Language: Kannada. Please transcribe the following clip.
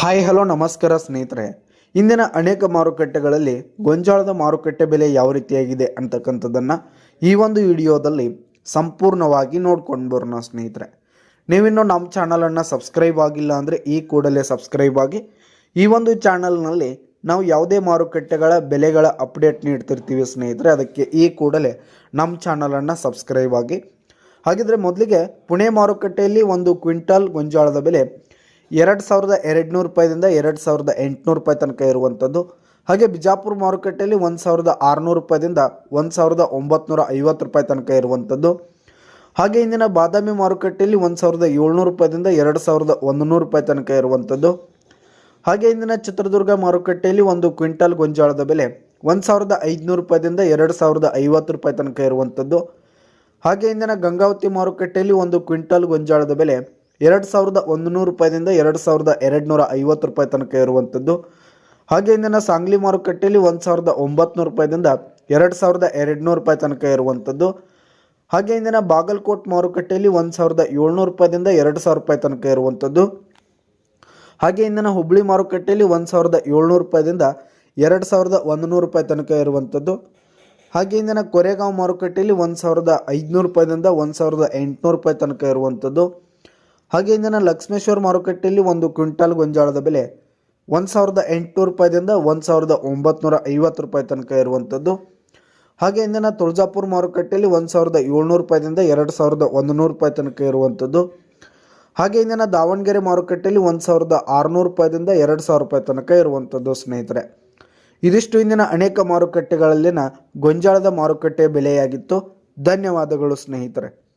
ಹಾಯ್ ಹಲೋ ನಮಸ್ಕಾರ ಸ್ನೇಹಿತರೆ. ಇಂದಿನ ಅನೇಕ ಮಾರುಕಟ್ಟೆಗಳಲ್ಲಿ ಗೊಂಜಾಳದ ಮಾರುಕಟ್ಟೆ ಬೆಲೆ ಯಾವ ರೀತಿಯಾಗಿದೆ ಅಂತಕ್ಕಂಥದ್ದನ್ನು ಈ ಒಂದು ವಿಡಿಯೋದಲ್ಲಿ ಸಂಪೂರ್ಣವಾಗಿ ನೋಡ್ಕೊಂಡು ಬರೋಣ ಸ್ನೇಹಿತರೆ. ನೀವಿನ್ನೂ ನಮ್ಮ ಚಾನಲನ್ನು ಸಬ್ಸ್ಕ್ರೈಬ್ ಆಗಿಲ್ಲ ಅಂದರೆ ಈ ಕೂಡಲೇ ಸಬ್ಸ್ಕ್ರೈಬ್ ಆಗಿ. ಈ ಒಂದು ಚಾನಲ್ನಲ್ಲಿ ನಾವು ಯಾವುದೇ ಮಾರುಕಟ್ಟೆಗಳ ಬೆಲೆಗಳ ಅಪ್ಡೇಟ್ ನೀಡ್ತಿರ್ತೀವಿ ಸ್ನೇಹಿತರೆ, ಅದಕ್ಕೆ ಈ ಕೂಡಲೇ ನಮ್ಮ ಚಾನಲನ್ನು ಸಬ್ಸ್ಕ್ರೈಬ್ ಆಗಿ. ಹಾಗಿದ್ರೆ ಮೊದಲಿಗೆ ಪುಣೆ ಮಾರುಕಟ್ಟೆಯಲ್ಲಿ ಒಂದು ಕ್ವಿಂಟಲ್ ಗೊಂಜಾಳದ ಬೆಲೆ ಎರಡು ಸಾವಿರದ ಎರಡು ನೂರು ರೂಪಾಯಿದಿಂದ ಎರಡು ಸಾವಿರದ ಎಂಟುನೂರು ರೂಪಾಯಿ ತನಕ ಇರುವಂಥದ್ದು. ಹಾಗೆ ಬಿಜಾಪುರ ಮಾರುಕಟ್ಟೆಯಲ್ಲಿ ಒಂದು ಸಾವಿರದ ಆರುನೂರು ರೂಪಾಯಿದಿಂದ ಒಂದು ಸಾವಿರದ ಒಂಬತ್ನೂರ ಐವತ್ತು ರೂಪಾಯಿ ತನಕ ಇರುವಂಥದ್ದು. ಹಾಗೆ ಇಂದಿನ ಬಾದಾಮಿ ಮಾರುಕಟ್ಟೆಯಲ್ಲಿ ಒಂದು ಸಾವಿರದ ಏಳ್ನೂರು ರೂಪಾಯಿದಿಂದ ಎರಡು ಸಾವಿರದ ಒಂದು ನೂರು ರೂಪಾಯಿ ತನಕ ಇರುವಂಥದ್ದು. ಹಾಗೆ ಇಂದಿನ ಚಿತ್ರದುರ್ಗ ಮಾರುಕಟ್ಟೆಯಲ್ಲಿ ಒಂದು ಕ್ವಿಂಟಲ್ ಗೊಂಜಾಳದ ಬೆಲೆ ಒಂದು ಸಾವಿರದ ಐದುನೂರು ರೂಪಾಯಿದಿಂದ ಎರಡು ಸಾವಿರದ ಐವತ್ತು ರೂಪಾಯಿ ತನಕ ಇರುವಂಥದ್ದು. ಹಾಗೆ ಇಂದಿನ ಗಂಗಾವತಿ ಮಾರುಕಟ್ಟೆಯಲ್ಲಿ ಒಂದು ಕ್ವಿಂಟಲ್ ಗೊಂಜಾಳದ ಬೆಲೆ ಎರಡು ಸಾವಿರದ ಒಂದು ನೂರು ರೂಪಾಯಿದಿಂದ ಎರಡು ಸಾವಿರದ ಎರಡು ನೂರ ಐವತ್ತು ರೂಪಾಯಿ ತನಕ ಇರುವಂಥದ್ದು. ಹಾಗೆ ಇಂದಿನ ಸಾಂಗ್ಲಿ ಮಾರುಕಟ್ಟೆಯಲ್ಲಿ ಒಂದು ಸಾವಿರದ ಒಂಬತ್ನೂರು ರೂಪಾಯಿದಿಂದ ಎರಡು ಸಾವಿರದ ಎರಡು ನೂರು ರೂಪಾಯಿ ತನಕ ಇರುವಂಥದ್ದು. ಹಾಗೆ ಇಂದಿನ ಬಾಗಲಕೋಟ್ ಮಾರುಕಟ್ಟೆಯಲ್ಲಿ ಒಂದು ಸಾವಿರದ ಏಳ್ನೂರು ರೂಪಾಯಿದಿಂದ ಎರಡು ಸಾವಿರ ರೂಪಾಯಿ ತನಕ ಇರುವಂಥದ್ದು. ಹಾಗೆ ಇಂದಿನ ಹುಬ್ಬಳ್ಳಿ ಮಾರುಕಟ್ಟೆಯಲ್ಲಿ ಒಂದು ಸಾವಿರದ ಏಳ್ನೂರು ರೂಪಾಯಿದಿಂದ ಎರಡು ಸಾವಿರದ ಒಂದು ನೂರು ರೂಪಾಯಿ ತನಕ ಇರುವಂಥದ್ದು. ಹಾಗೆ ಇಂದಿನ ಕೊರೆಗಾಂವ್ ಮಾರುಕಟ್ಟೆಯಲ್ಲಿ ಒಂದು ಸಾವಿರದ ಐದುನೂರು ರೂಪಾಯಿದಿಂದ ಒಂದು ಸಾವಿರದ ಎಂಟುನೂರು ರೂಪಾಯಿ ತನಕ ಇರುವಂಥದ್ದು. ಹಾಗೆ ಇಂದಿನ ಲಕ್ಷ್ಮೇಶ್ವರ ಮಾರುಕಟ್ಟೆಯಲ್ಲಿ ಒಂದು ಕ್ವಿಂಟಾಲ್ ಗೊಂಜಾಳದ ಬೆಲೆ ಒಂದು ಸಾವಿರದ ಎಂಟುನೂರು ರೂಪಾಯಿದಿಂದ ಒಂದು ಸಾವಿರದ ಒಂಬತ್ನೂರ ಐವತ್ತು ರೂಪಾಯಿ ತನಕ ಇರುವಂಥದ್ದು ಹಾಗೆ ಇಂದಿನ ತುಳಜಾಪುರ ಮಾರುಕಟ್ಟೆಯಲ್ಲಿ ಒಂದು ಸಾವಿರದ ಏಳ್ನೂರು ರೂಪಾಯಿದಿಂದ ಎರಡು ಸಾವಿರದ ಒಂದು ನೂರು ರೂಪಾಯಿ ತನಕ ಇರುವಂಥದ್ದು ಹಾಗೆ ಇಂದಿನ ದಾವಣಗೆರೆ ಮಾರುಕಟ್ಟೆಯಲ್ಲಿ ಒಂದು ಸಾವಿರದ ಆರುನೂರು ರೂಪಾಯಿದಿಂದ ಎರಡು ಸಾವಿರ ರೂಪಾಯಿ ತನಕ ಇರುವಂಥದ್ದು ಸ್ನೇಹಿತರೆ. ಇದಿಷ್ಟು ಇಂದಿನ ಅನೇಕ ಮಾರುಕಟ್ಟೆಗಳಲ್ಲಿನ ಗೊಂಜಾಳದ ಮಾರುಕಟ್ಟೆ ಬೆಲೆಯಾಗಿತ್ತು. ಧನ್ಯವಾದಗಳು ಸ್ನೇಹಿತರೆ.